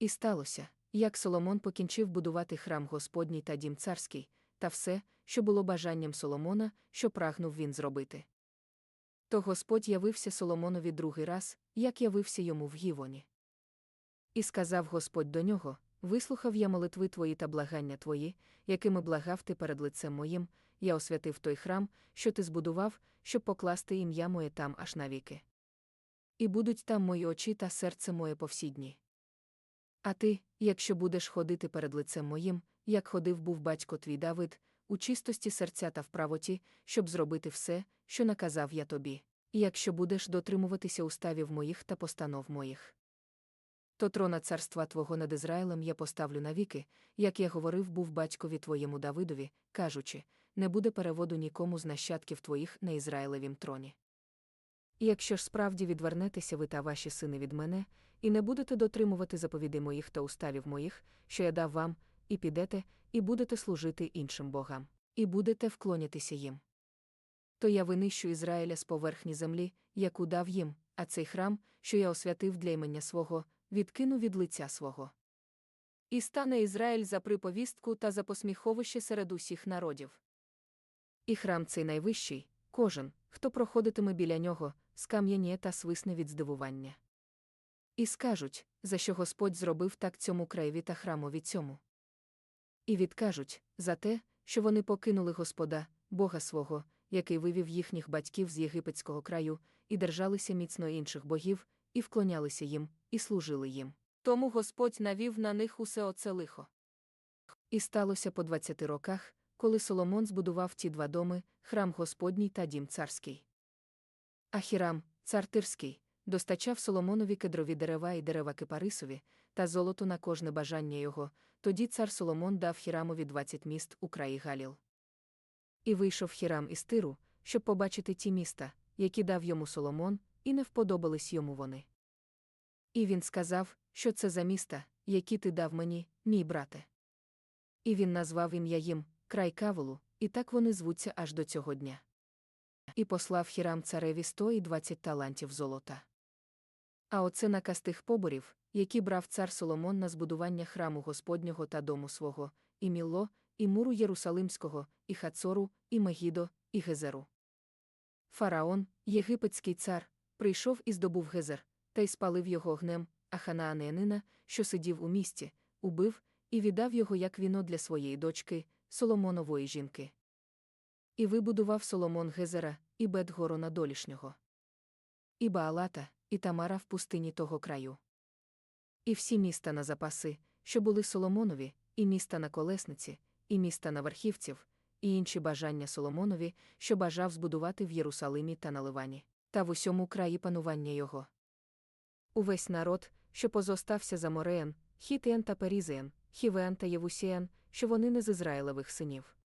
І сталося, як Соломон покінчив будувати храм Господній та дім царський, та все, що було бажанням Соломона, що прагнув він зробити. То Господь явився Соломонові другий раз, як явився йому в Гівоні. І сказав Господь до нього: Вислухав я молитви твої та благання твої, якими благав ти перед лицем моїм, я освятив той храм, що ти збудував, щоб покласти ім'я моє там аж навіки. І будуть там мої очі та серце моє повсідні. А ти, якщо будеш ходити перед лицем моїм, як ходив був батько твій Давид, у чистості серця та в правоті, щоб зробити все, що наказав я тобі, і якщо будеш дотримуватися уставів моїх та постанов моїх. То трона царства Твого над Ізраїлем я поставлю навіки, як я говорив був батькові твоєму Давидові, кажучи, не буде переводу нікому з нащадків твоїх на Ізраїлевім троні. І якщо ж справді відвернетеся ви та ваші сини від мене, і не будете дотримувати заповідей моїх та уставів моїх, що я дав вам, і підете, і будете служити іншим богам, і будете вклонятися їм. То я винищу Ізраїля з поверхні землі, яку дав їм, а цей храм, що я освятив для імення свого, відкину від лиця свого. І стане Ізраїль за приповістку та за посміховище серед усіх народів. І храм цей найвищий, кожен, хто проходитиме біля нього, скам'яніє та свисне від здивування. І скажуть, за що Господь зробив так цьому краєві та храмові цьому. І відкажуть за те, що вони покинули Господа, Бога свого, який вивів їхніх батьків з єгипетського краю, і держалися міцно інших богів, і вклонялися їм, і служили їм. Тому Господь навів на них усе оце лихо. І сталося по двадцяти роках, коли Соломон збудував ті два доми, храм Господній та дім царський. А Хірам, цар Тирський, достачав Соломонові кедрові дерева і дерева кипарисові, та золото на кожне бажання його, тоді цар Соломон дав Хірамові двадцять міст у краї Галіл. І вийшов Хірам із Тиру, щоб побачити ті міста, які дав йому Соломон, і не вподобались йому вони. І він сказав, що це за міста, які ти дав мені, мій брате. І він назвав ім'я їм край Каволу, і так вони звуться аж до цього дня. І послав Хірам цареві сто і двадцять талантів золота. А оце наказ тих поборів, які брав цар Соломон на збудування храму Господнього та дому свого, і Мілло, і муру Єрусалимського, і Хацору, і Мегідо, і Гезеру. Фараон, єгипетський цар, прийшов і здобув Гезер, та й спалив його огнем, а ханаанеянина, що сидів у місті, убив і віддав його як віно для своєї дочки, Соломонової жінки. І вибудував Соломон Гезера, і Бетгорона долішнього. І Баалата, і Тамара в пустині того краю. І всі міста на запаси, що були Соломонові, і міста на колесниці, і міста на верхівців, і інші бажання Соломонові, що бажав збудувати в Єрусалимі та на Ливані, та в усьому краї панування його. Увесь народ, що позостався за Мореєн, Хітеен та Перізеен, Хівеан та Євусіен, що вони не з Ізраїлевих синів.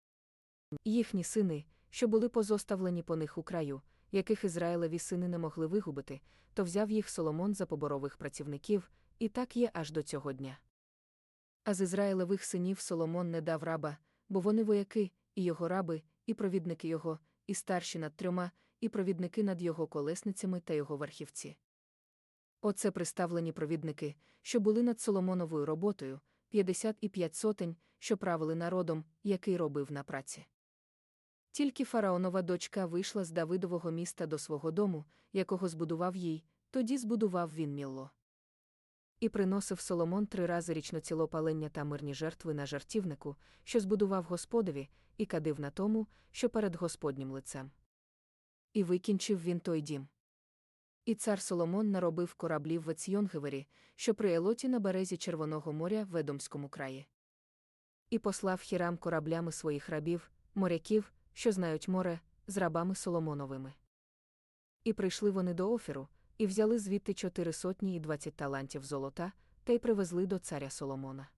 Їхні сини, що були позоставлені по них у краю, яких Ізраїлеві сини не могли вигубити, то взяв їх Соломон за поборових працівників, і так є аж до цього дня. А з Ізраїлевих синів Соломон не дав раба, бо вони вояки, і його раби, і провідники його, і старші над трьома, і провідники над його колесницями та його верхівці. Оце приставлені провідники, що були над Соломоновою роботою, 55 сотень, що правили народом, який робив на праці. Тільки фараонова дочка вийшла з Давидового міста до свого дому, якого збудував їй, тоді збудував він мілло. І приносив Соломон три рази річно цілопалення та мирні жертви на жартівнику, що збудував Господові, і кадив на тому, що перед Господнім лицем. І викінчив він той дім. І цар Соломон наробив кораблів в Еціонгевері, що при Елоті на березі Червоного моря в Едомському краї. І послав хірам кораблями своїх рабів, моряків, що знають море, з рабами Соломоновими. І прийшли вони до офіру, і взяли звідти чотири сотні і двадцять талантів золота, та й привезли до царя Соломона.